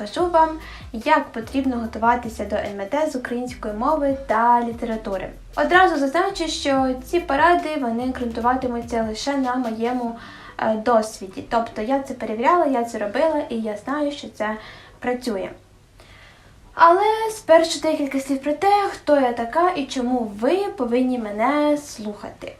розкажу вам, як потрібно готуватися до НМТ з української мови та літератури. Одразу зазначу, що ці поради вони ґрунтуватимуться лише на моєму е, досвіді. Тобто я це перевіряла, я це робила, і я знаю, що це працює. Але спершу декілька слів про те, хто я така і чому ви повинні мене слухати.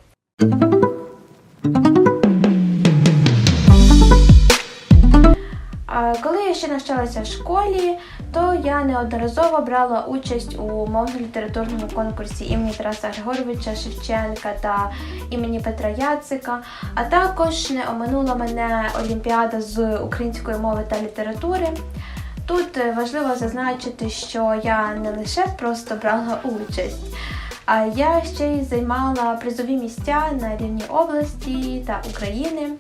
Коли я ще навчалася в школі, то я неодноразово брала участь у мовно-літературному конкурсі імені Тараса Григоровича Шевченка та імені Петра Яцика, а також не оминула мене Олімпіада з української мови та літератури. Тут е, важливо зазначити, що я не лише просто брала участь, а я ще й займала призові місця на рівні області та України.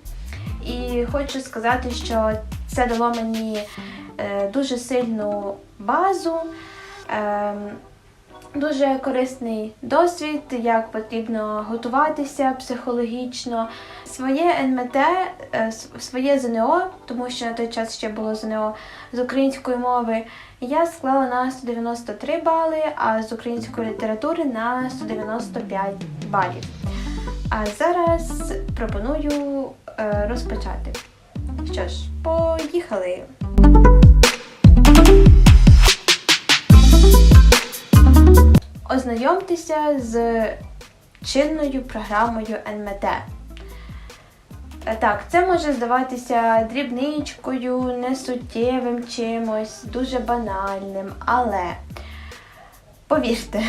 І хочу сказати, що це дало мені е, дуже сильну базу, е, дуже корисний досвід, як потрібно готуватися психологічно. Своє НМТ, е, своє ЗНО, тому що на той час ще було ЗНО з української мови, я склала на 193 бали, а з української літератури на 195 балів. А зараз пропоную розпочати. Що ж, поїхали! Ознайомтеся з чинною програмою НМТ. Е, Так, це може здаватися дрібничкою, несуттєвим чимось, дуже банальним, але повірте,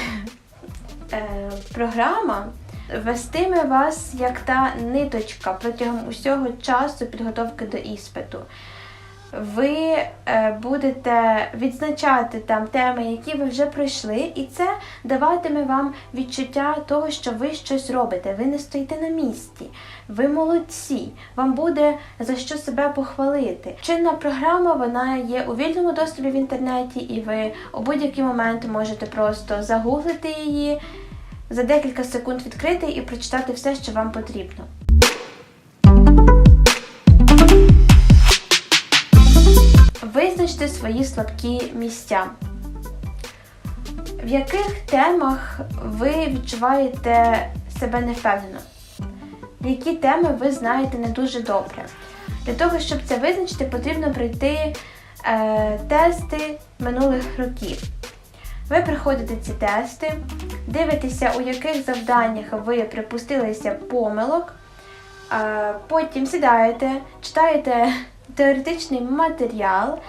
е, програма вестиме вас як та ниточка протягом усього часу підготовки до іспиту. Ви е, будете відзначати там теми, які ви вже пройшли, і це даватиме вам відчуття того, що ви щось робите. Ви не стоїте на місці, ви молодці, вам буде за що себе похвалити. Чинна програма вона є у вільному доступі в інтернеті, і ви у будь-який момент можете просто загуглити її, за декілька секунд відкрити і прочитати все, що вам потрібно. Визначте свої слабкі місця. В яких темах ви відчуваєте себе невпевнено? Які теми ви знаєте не дуже добре? Для того, щоб це визначити, потрібно пройти е, тести минулих років. Ви проходите ці тести, дивитеся, у яких завданнях ви припустилися помилок, потім сідаєте, читаєте теоретичний матеріал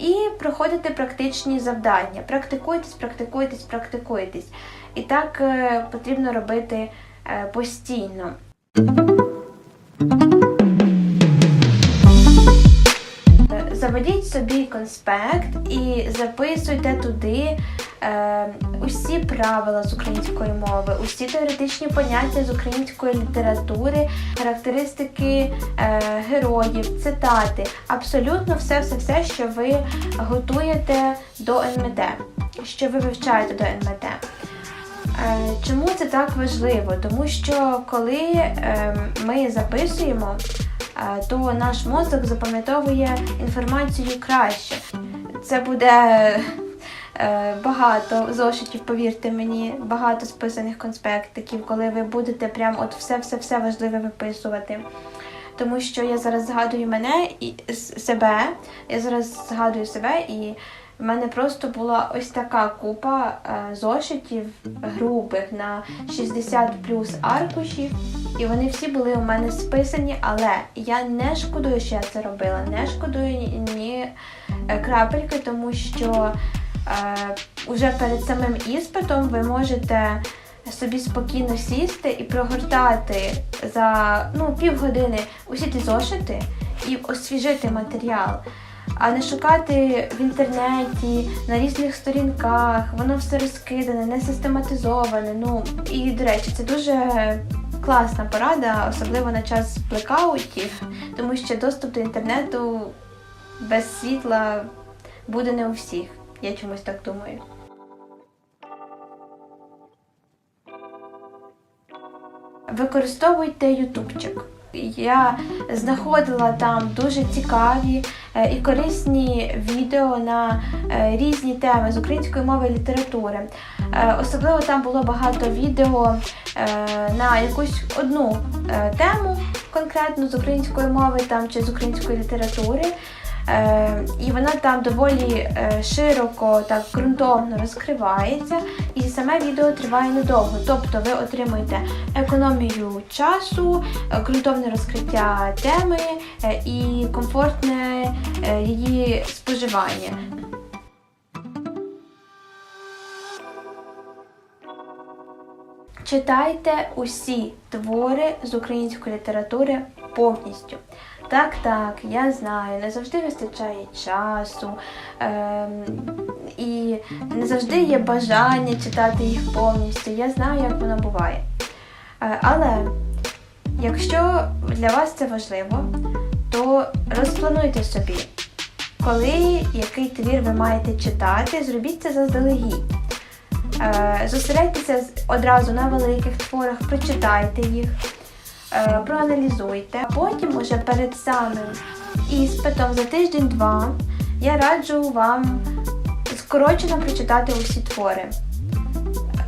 і проходите практичні завдання. Практикуйтесь, практикуйтесь, практикуйтесь. І так е, потрібно робити е, постійно. Е, Заведіть собі конспект і записуйте туди усі правила з української мови, усі теоретичні поняття з української літератури, характеристики е, героїв, цитати. Абсолютно все, все, все, що ви готуєте до НМТ, що ви вивчаєте до НМТ. Е, Чому це так важливо? Тому що коли е, ми записуємо, е, то наш мозок запам'ятовує інформацію краще. Це буде е, багато зошитів, повірте мені, багато списаних конспектиків, коли ви будете прям от все-все-все важливе виписувати. Тому що я зараз згадую мене і себе, я зараз згадую себе і в мене просто була ось така купа е, зошитів грубих на 60 плюс аркушів, і вони всі були у мене списані, але я не шкодую, що я це робила, не шкодую ні, е, крапельки, тому що е, уже перед самим іспитом ви можете собі спокійно сісти і прогортати за ну, півгодини усі ті зошити і освіжити матеріал а не шукати в інтернеті на різних сторінках, воно все розкидане, не систематизоване. Ну і до речі, це дуже класна порада, особливо на час блекаутів, тому що доступ до інтернету без світла буде не у всіх. Я чомусь так думаю. Використовуйте ютубчик. Я знаходила там дуже цікаві е, і корисні відео на е, різні теми з української мови і літератури. Е, Особливо там було багато відео на якусь одну тему конкретно з української мови там чи з української літератури. Е, і вона там доволі е, широко, так ґрунтовно розкривається, і саме відео триває недовго. Тобто ви отримуєте економію часу, е, ґрунтовне розкриття теми і комфортне її споживання. Читайте усі твори з української літератури повністю. Так, так, я знаю, не завжди вистачає часу, ем, і не завжди є бажання читати їх повністю. Я знаю, як воно буває. Е, але якщо для вас це важливо, то розплануйте собі, коли який твір ви маєте читати, зробіть це заздалегідь. Е, Зосередьтеся одразу на великих творах, прочитайте їх, е, проаналізуйте. А потім, уже перед самим іспитом за тиждень-два, я раджу вам скорочено прочитати усі твори.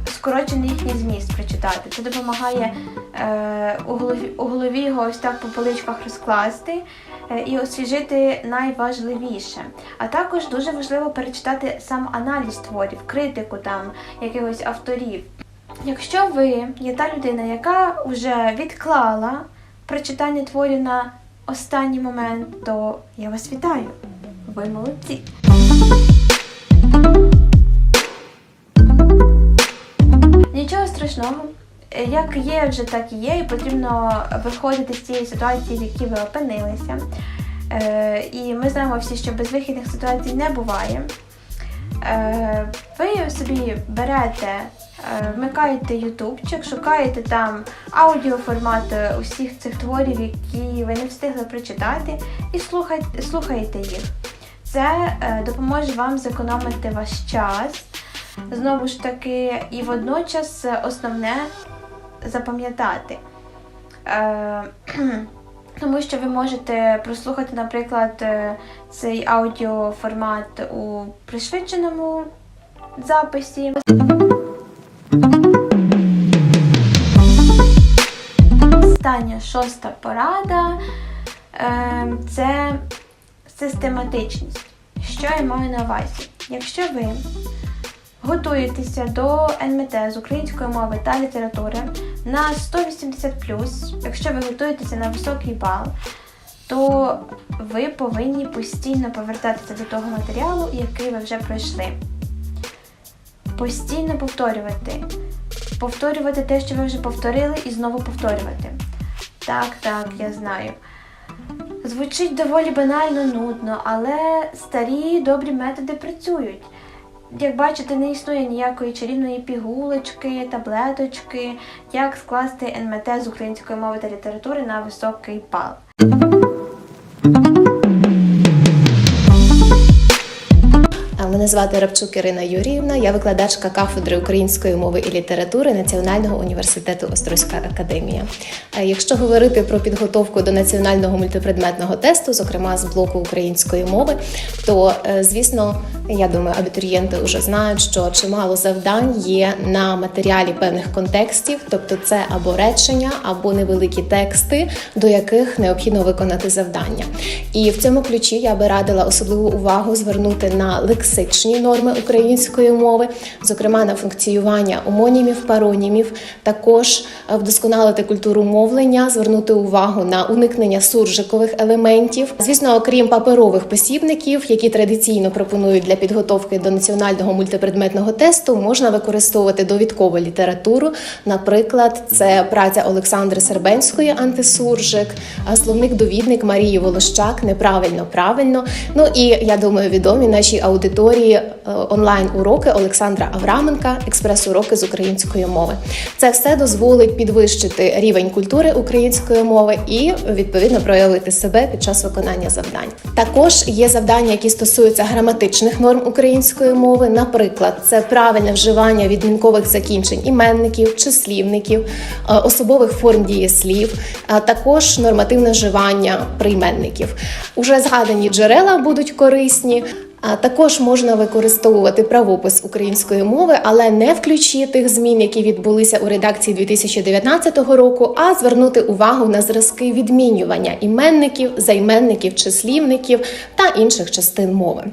Скорочений їхній зміст прочитати. Це допомагає е, у, голові, у голові його ось так по поличках розкласти е, і освіжити найважливіше. А також дуже важливо перечитати сам аналіз творів, критику там якихось авторів. Якщо ви є та людина, яка вже відклала прочитання творів на останній момент, то я вас вітаю. Ви молодці. Нічого страшного. Як є, вже так і є, і потрібно виходити з цієї ситуації, в якій ви опинилися. Е, і ми знаємо всі, що безвихідних ситуацій не буває. Е, ви собі берете, вмикаєте ютубчик, шукаєте там аудіоформат е, усіх цих творів, які ви не встигли прочитати, і слухайте, слухаєте їх. Це е, допоможе вам зекономити ваш час. Знову ж таки, і водночас е, основне запам'ятати. Е, тому що ви можете прослухати, наприклад, е, цей аудіоформат у пришвидшеному записі. Остання шоста порада е, це систематичність. Що я маю на увазі? Якщо ви готуєтеся до НМТ з української мови та літератури на 180 якщо ви готуєтеся на високий бал, то ви повинні постійно повертатися до того матеріалу, який ви вже пройшли. Постійно повторювати. Повторювати те, що ви вже повторили, і знову повторювати. Так, так, я знаю. Звучить доволі банально нудно, але старі добрі методи працюють. Як бачите, не існує ніякої чарівної пігулочки, таблеточки, як скласти НМТ з української мови та літератури на високий бал. Мене звати Рабчук Ірина Юріївна, я викладачка кафедри української мови і літератури Національного університету Острозька академія. Е, Якщо говорити про підготовку до національного мультипредметного тесту, зокрема з блоку української мови, то е, звісно, я думаю, абітурієнти вже знають, що чимало завдань є на матеріалі певних контекстів, тобто це або речення, або невеликі тексти, до яких необхідно виконати завдання. І в цьому ключі я би радила особливу увагу звернути на лексичні норми української мови, зокрема на функціювання омонімів, паронімів, також е, вдосконалити культуру мовлення, звернути увагу на уникнення суржикових елементів. Звісно, окрім паперових посібників, які традиційно пропонують для підготовки до національного мультипредметного тесту, можна використовувати довідкову літературу. Наприклад, це праця Олександри Сербенської антисуржик, а словник-довідник Марії Волощак неправильно правильно. Ну і я думаю, відомі нашій аудиторії провели е, онлайн-уроки Олександра Авраменка, експрес-уроки з української мови. Це все дозволить підвищити рівень культури української мови і відповідно проявити себе під час виконання завдань. Також є завдання, які стосуються граматичних норм української мови. Наприклад, це правильне вживання відмінкових закінчень іменників, числівників, е, особових форм дієслів, а також нормативне вживання прийменників. Уже згадані джерела будуть корисні. Також можна використовувати правопис української мови, але не в ключі тих змін, які відбулися у редакції 2019 року, а звернути увагу на зразки відмінювання іменників, займенників, числівників та інших частин мови.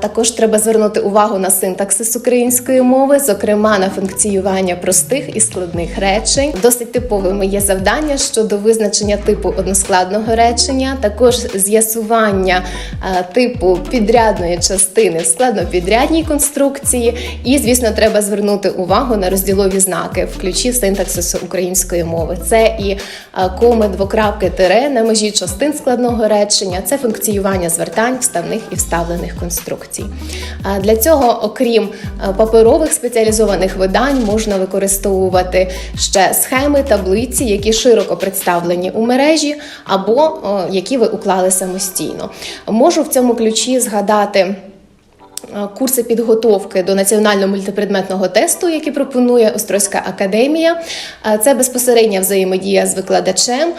Також треба звернути увагу на синтаксис української мови, зокрема на функціювання простих і складних речень. Досить типовими є завдання щодо визначення типу односкладного речення, також з'ясування е, типу підрядної частини в складнопідрядній конструкції. І, звісно, треба звернути увагу на розділові знаки в ключі синтаксису української мови. Це і е, коми, двокрапки, тире на межі частин складного речення, це функціювання звертань, вставних і вставлених конструкцій. А Для цього, окрім е, паперових спеціалізованих видань, можна використовувати ще схеми, таблиці, які широко представлені у мережі, або е, які ви уклали самостійно. Можу в цьому ключі згадати. Курси підготовки до національного мультипредметного тесту, які пропонує Острозька академія, це безпосередня взаємодія з викладачем,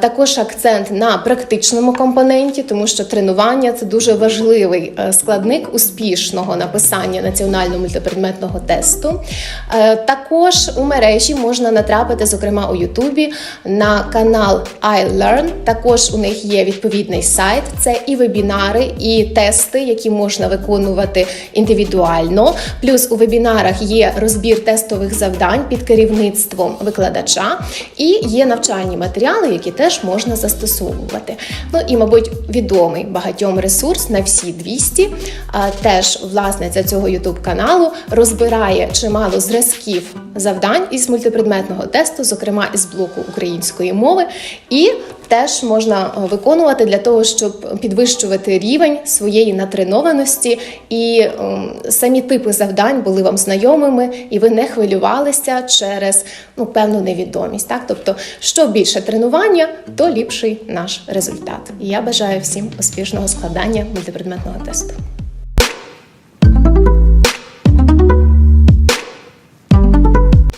також акцент на практичному компоненті, тому що тренування це дуже важливий е, складник успішного написання національного мультипредметного тесту. Е, Також у мережі можна натрапити, зокрема у Ютубі, на канал iLearn. Також у них є відповідний сайт. Це і вебінари, і тести, які можна виконувати індивідуально. Плюс у вебінарах є розбір тестових завдань під керівництвом викладача, і є навчальні матеріали, які теж можна застосовувати. Ну і, мабуть, відомий багатьом ресурс на всі 200. А, Теж власниця цього youtube каналу розбирає чимало зразків завдань із мультипредметного тесту, зокрема із блоку української мови. І теж можна е, виконувати для того, щоб підвищувати рівень своєї натренованості, і ем, самі типи завдань були вам знайомими, і ви не хвилювалися через ну, певну невідомість. Так? Тобто, що більше тренування, то ліпший наш результат. Я бажаю всім успішного складання мультипредметного тесту.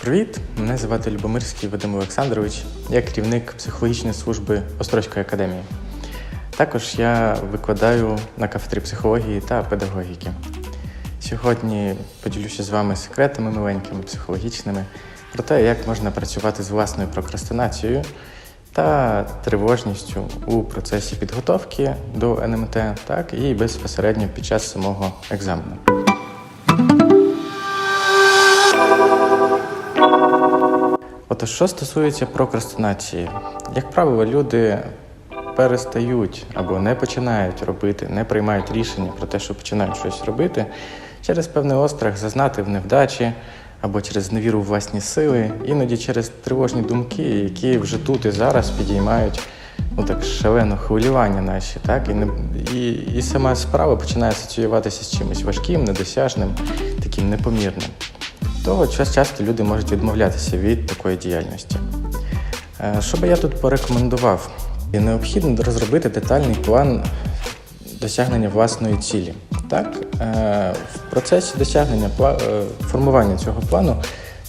Привіт, мене звати Любомирський Вадим Олександрович. Я керівник психологічної служби Острозької академії. Також я викладаю на кафедрі психології та педагогіки. Сьогодні поділюся з вами секретами маленькими, психологічними про те, як можна працювати з власною прокрастинацією та тривожністю у процесі підготовки до НМТ, так і безпосередньо під час самого екзамену. Отож, що стосується прокрастинації, як правило, люди перестають або не починають робити, не приймають рішення про те, що починають щось робити через певний острах зазнати в невдачі або через невіру в власні сили, іноді через тривожні думки, які вже тут і зараз підіймають ну так шалено хвилювання наші, так? І не і, і сама справа починає асоціюватися з чимось важким, недосяжним, таким непомірним того час часто люди можуть відмовлятися від такої діяльності. Е, Що би я тут порекомендував? Необхідно розробити детальний план досягнення власної цілі. Так, е, в процесі досягнення е, формування цього плану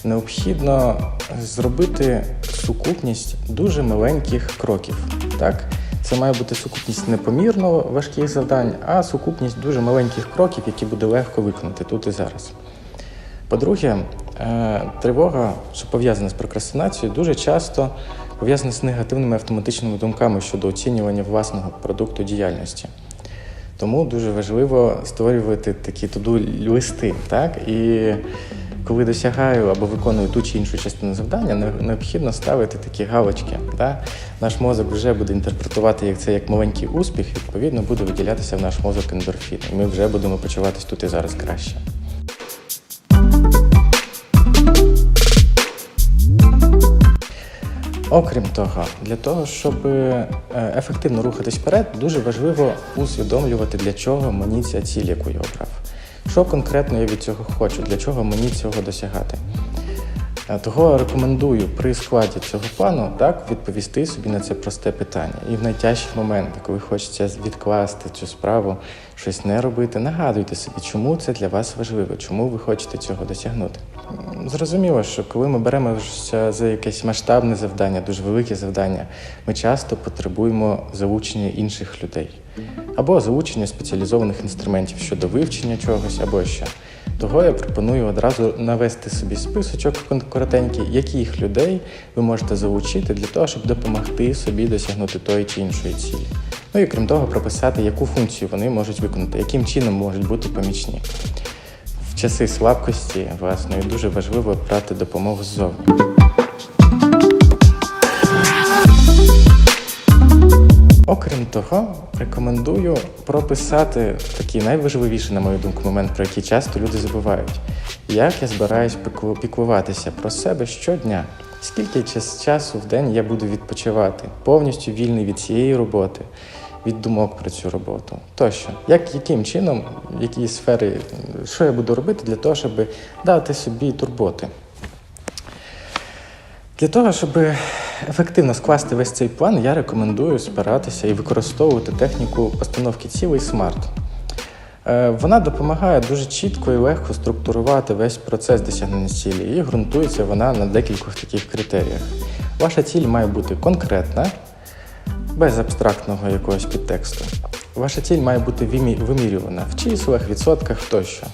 необхідно зробити сукупність дуже маленьких кроків. Так, це має бути сукупність непомірно важких завдань, а сукупність дуже маленьких кроків, які буде легко виконати тут і зараз. По-друге, е, тривога, що пов'язана з прокрастинацією, дуже часто пов'язана з негативними автоматичними думками щодо оцінювання власного продукту діяльності. Тому дуже важливо створювати такі туду листи. Так? І коли досягаю або виконую ту чи іншу частину завдання, необхідно ставити такі галочки. Так? Наш мозок вже буде інтерпретувати як це як маленький успіх, відповідно буде виділятися в наш мозок ендорфін. І ми вже будемо почуватись тут і зараз краще. Окрім того, для того, щоб е, ефективно рухатись вперед, дуже важливо усвідомлювати, для чого мені ця ціль, яку я обрав. що конкретно я від цього хочу, для чого мені цього досягати. Е, Того рекомендую при складі цього плану так відповісти собі на це просте питання. І в найтяжчі моменти, коли хочеться відкласти цю справу, щось не робити, нагадуйте собі, чому це для вас важливо, чому ви хочете цього досягнути. Зрозуміло, що коли ми беремося за якесь масштабне завдання, дуже велике завдання, ми часто потребуємо залучення інших людей або залучення спеціалізованих інструментів щодо вивчення чогось або що. Того я пропоную одразу навести собі списочок коротенький, яких людей ви можете залучити для того, щоб допомогти собі досягнути тої чи іншої цілі. Ну і крім того, прописати, яку функцію вони можуть виконати, яким чином можуть бути помічні. В часи слабкості власної дуже важливо брати допомогу ззовні. Окрім того, рекомендую прописати такий найважливіший, на мою думку, момент, про який часто люди забувають. Як я збираюсь піклуватися про себе щодня? Скільки часу в день я буду відпочивати, повністю вільний від цієї роботи, від думок про цю роботу? Тощо, як яким чином, в якій сфері, що я буду робити для того, щоб дати собі турботи? Для того, щоб ефективно скласти весь цей план, я рекомендую спиратися і використовувати техніку постановки цілей SMART. Е, Вона допомагає дуже чітко і легко структурувати весь процес досягнення цілі, і ґрунтується вона на декількох таких критеріях. Ваша ціль має бути конкретна, без абстрактного якогось підтексту. Ваша ціль має бути вимірювана в числах, відсотках тощо.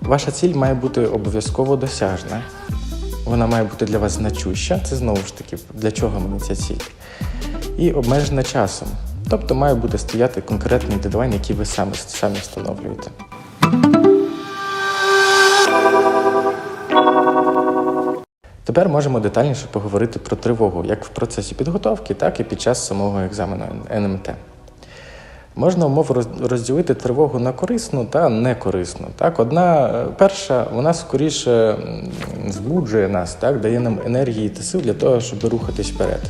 Ваша ціль має бути обов'язково досяжна. Вона має бути для вас значуща. Це знову ж таки, для чого мені ця ціль. І обмежена часом. Тобто має бути стояти конкретний дедлайн, який ви самі, самі встановлюєте. Тепер можемо детальніше поговорити про тривогу як в процесі підготовки, так і під час самого екзамену НМТ. Можна роз- розділити тривогу на корисну та некорисну. Так, одна е, перша, вона скоріше збуджує нас, так, дає нам енергії та сил для того, щоб рухатись вперед.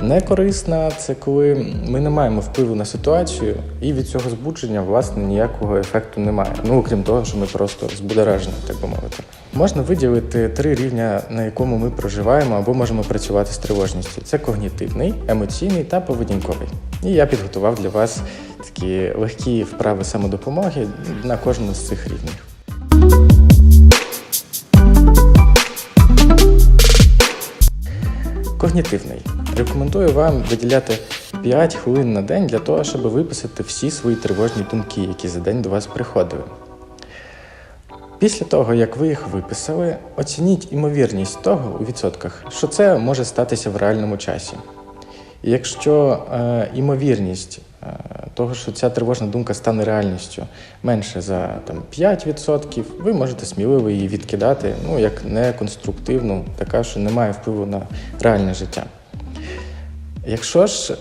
Некорисна це коли ми не маємо впливу на ситуацію, і від цього збудження, власне, ніякого ефекту немає. Ну, окрім того, що ми просто збудоражені, так би мовити. Можна виділити три рівня, на якому ми проживаємо або можемо працювати з тривожністю: це когнітивний, емоційний та поведінковий. І я підготував для вас такі легкі вправи самодопомоги на кожному з цих рівнів. Когнітивний. Рекомендую вам виділяти 5 хвилин на день для того, щоб виписати всі свої тривожні думки, які за день до вас приходили. Після того, як ви їх виписали, оцініть імовірність того у відсотках, що це може статися в реальному часі. Якщо е, імовірність е, того, що ця тривожна думка стане реальністю менше за там, 5%, ви можете сміливо її відкидати ну, як неконструктивну, така, що не має впливу на реальне життя. Якщо ж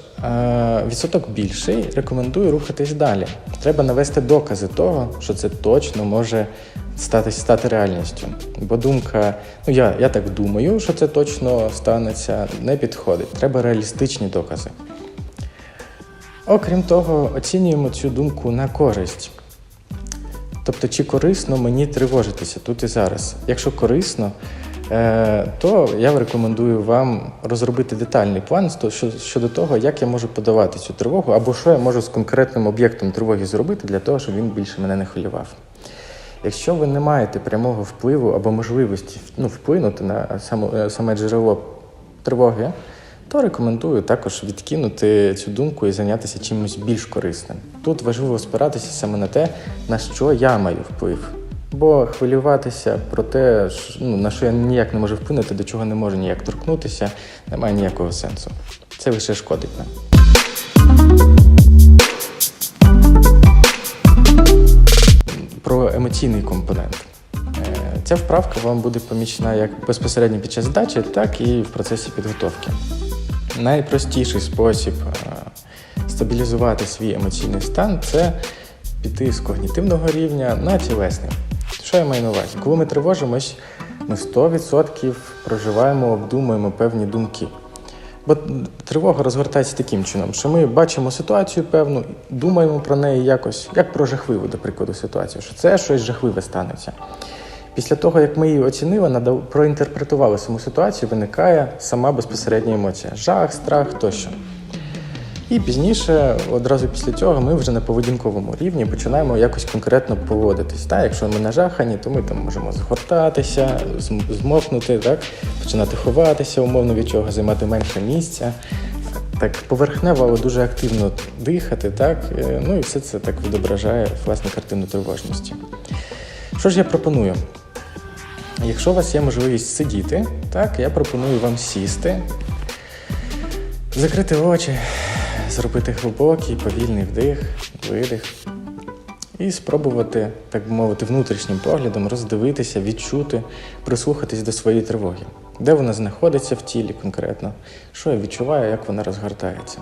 відсоток більший, рекомендую рухатись далі. Треба навести докази того, що це точно може стати, стати реальністю. Бо думка, ну я, я так думаю, що це точно станеться, не підходить. Треба реалістичні докази. Окрім того, оцінюємо цю думку на користь. Тобто, чи корисно мені тривожитися тут і зараз? Якщо корисно, е, то я рекомендую вам розробити детальний план щодо того, як я можу подавати цю тривогу, або що я можу з конкретним об'єктом тривоги зробити для того, щоб він більше мене не хвилював. Якщо ви не маєте прямого впливу або можливості ну, вплинути на е, саме джерело тривоги, то рекомендую також відкинути цю думку і зайнятися чимось більш корисним. Тут важливо спиратися саме на те, на що я маю вплив. Бо хвилюватися про те, ну, на що я ніяк не можу вплинути, до чого не можу ніяк торкнутися, немає ніякого сенсу. Це лише шкодить нам. Про емоційний компонент. Е, Ця вправка вам буде помічна як безпосередньо під час здачі, так і в процесі підготовки. Найпростіший спосіб е, стабілізувати свій емоційний стан це піти з когнітивного рівня на тілесний. Що я маю на увазі? Коли ми тривожимось, ми 100% проживаємо, обдумуємо певні думки. Бо тривога розгортається таким чином, що ми бачимо ситуацію певну, думаємо про неї якось, як про жахливу, до прикладу, ситуацію, що це щось жахливе станеться. Після того, як ми її оцінили, проінтерпретували саму ситуацію, виникає сама безпосередня емоція жах, страх тощо. І пізніше, одразу після цього, ми вже на поведінковому рівні починаємо якось конкретно поводитись. Так? Якщо ми нажахані, то ми там можемо згортатися, зм- змовкнути, так? починати ховатися, умовно від чого, займати менше місця. Так поверхнево, але дуже активно дихати, так? Е, ну і все це так відображає власне картину тривожності. Що ж я пропоную? Якщо у вас є можливість сидіти, так, я пропоную вам сісти, закрити очі, зробити глибокий, повільний вдих, видих. І спробувати, так би мовити, внутрішнім поглядом роздивитися, відчути, прислухатись до своєї тривоги. Де вона знаходиться в тілі конкретно, що я відчуваю, як вона розгортається.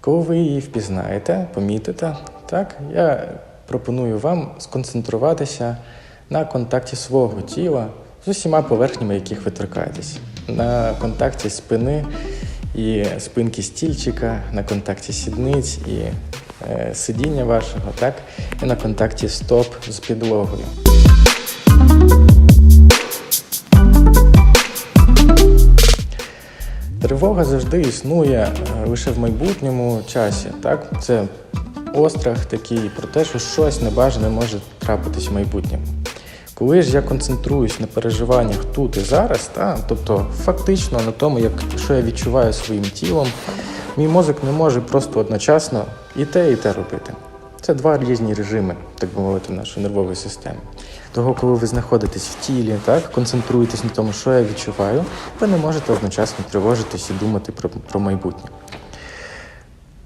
Коли ви її впізнаєте, помітите, так, я пропоную вам сконцентруватися на контакті свого тіла з усіма поверхнями, яких ви торкаєтесь, на контакті спини і спинки стільчика, на контакті сідниць і е, сидіння вашого, так, і на контакті стоп з підлогою. Тривога завжди існує е, лише в майбутньому часі. Так? Це острах такий про те, що щось небажане може трапитись в майбутньому. Коли ж я концентруюсь на переживаннях тут і зараз, та, тобто фактично на тому, як, що я відчуваю своїм тілом, мій мозок не може просто одночасно і те, і те робити. Це два різні режими, так би мовити, нашої нервової системи. Того, коли ви знаходитесь в тілі, так, концентруєтесь на тому, що я відчуваю, ви не можете одночасно тривожитись і думати про, про майбутнє.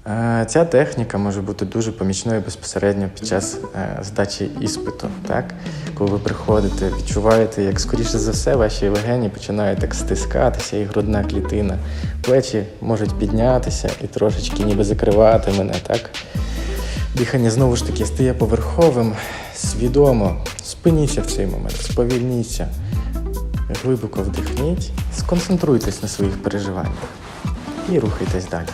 Е, Ця техніка може бути дуже помічною безпосередньо під час е, здачі іспиту. Так? Коли ви приходите, відчуваєте, як скоріше за все ваші легені починають так стискатися, і грудна клітина, плечі можуть піднятися і трошечки ніби закривати мене. Так? Дихання знову ж таки стає поверховим, свідомо. Спиніться в цей момент, сповільніться, глибоко вдихніть, сконцентруйтесь на своїх переживаннях і рухайтесь далі.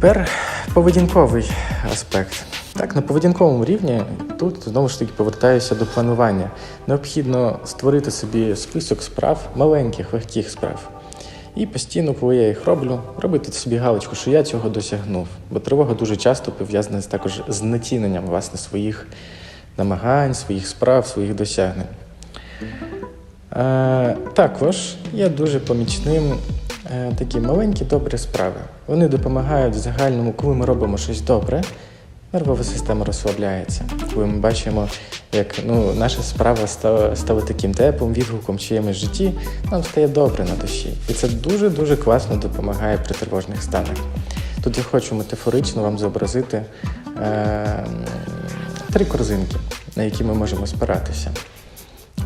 Тепер поведінковий аспект. Так, на поведінковому рівні тут знову ж таки повертаюся до планування. Необхідно створити собі список справ, маленьких, легких справ. І постійно, коли я їх роблю, робити собі галочку, що я цього досягнув. Бо тривога дуже часто пов'язана з- також з націненням власне своїх намагань, своїх справ, своїх досягнень. Е, також є дуже помічним такі маленькі добрі справи. Вони допомагають в загальному, коли ми робимо щось добре, нервова система розслабляється. Коли ми бачимо, як ну, наша справа стала, стала таким теплим відгуком в чиємусь житті, нам стає добре на душі. І це дуже-дуже класно допомагає при тривожних станах. Тут я хочу метафорично вам зобразити е, три корзинки, на які ми можемо спиратися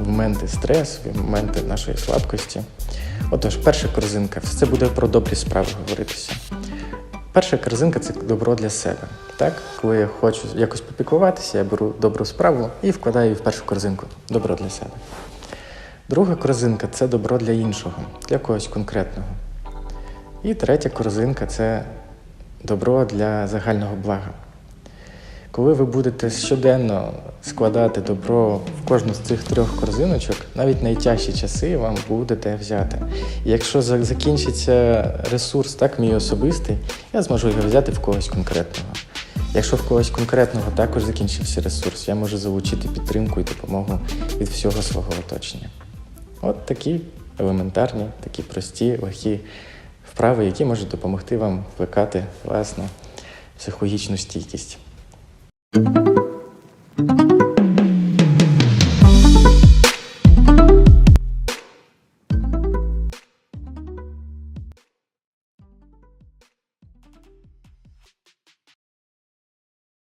в моменти стресу, в моменти нашої слабкості. Отож, перша корзинка, це буде про добрі справи говоритися. Перша корзинка це добро для себе. Так? Коли я хочу якось попіклуватися, я беру добру справу і вкладаю її в першу корзинку. Добро для себе. Друга корзинка це добро для іншого, для когось конкретного. І третя корзинка це добро для загального блага. Коли ви будете щоденно складати добро в кожну з цих трьох корзиночок, навіть найтяжчі часи вам буде де взяти. І якщо закінчиться ресурс, так мій особистий, я зможу його взяти в когось конкретного. Якщо в когось конкретного також закінчився ресурс, я можу залучити підтримку і допомогу від всього свого оточення. От такі елементарні, такі прості, легкі вправи, які можуть допомогти вам плекати власну психологічну стійкість. thank you.